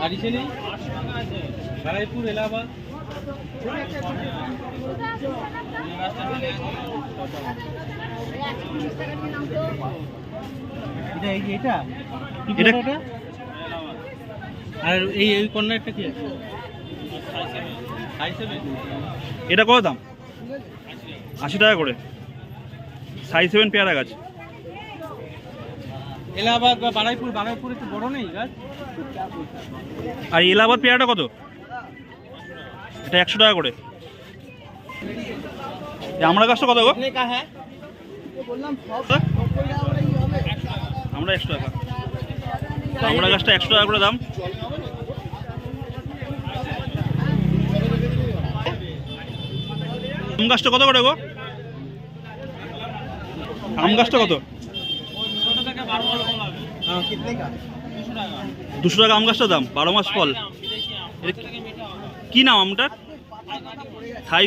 আর ইসে নেই। বারাইপুর এলাহাবাদ। এটা এটা? কি এটা- এটা আর এই এই কর্নারটা কি আছে? এটা কত দাম? আশি টাকা করে। সাইজ সেভেন পেয়ারা গাছ। এলাহাবাদ বা বারাইপুর বারাইপুর একটু বড় নেই আর এলাহাবাদ পেয়ারাটা কত? এটা একশো টাকা করে। আমরা গাছটা কত গো? হ্যাঁ। আমরা একশো টাকা। আমরা গাছটা একশো টাকা করে দাম। আম গাছটা কত করে গো? আম গাছটা কত? দুশো টাকা আম গাছটার দাম, বারো মাস ফল। কি নাম আমটা থাই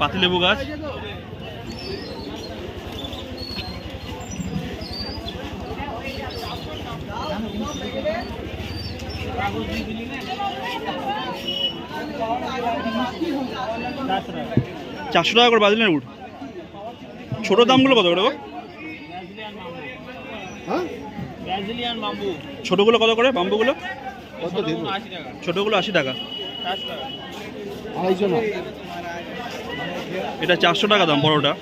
পাতিলেবু গাছ। চারশো টাকা করে বাজলেন উঠ ছোট দামগুলো কত করে বাম্বু। ছোটগুলো কত করে বাম্বুগুলো? কত দেব 80 টাকা। ছোটগুলো আশি টাকা। 60 টাকা। আড়াইশো না? এটা চারশো টাকা দাম বড়টা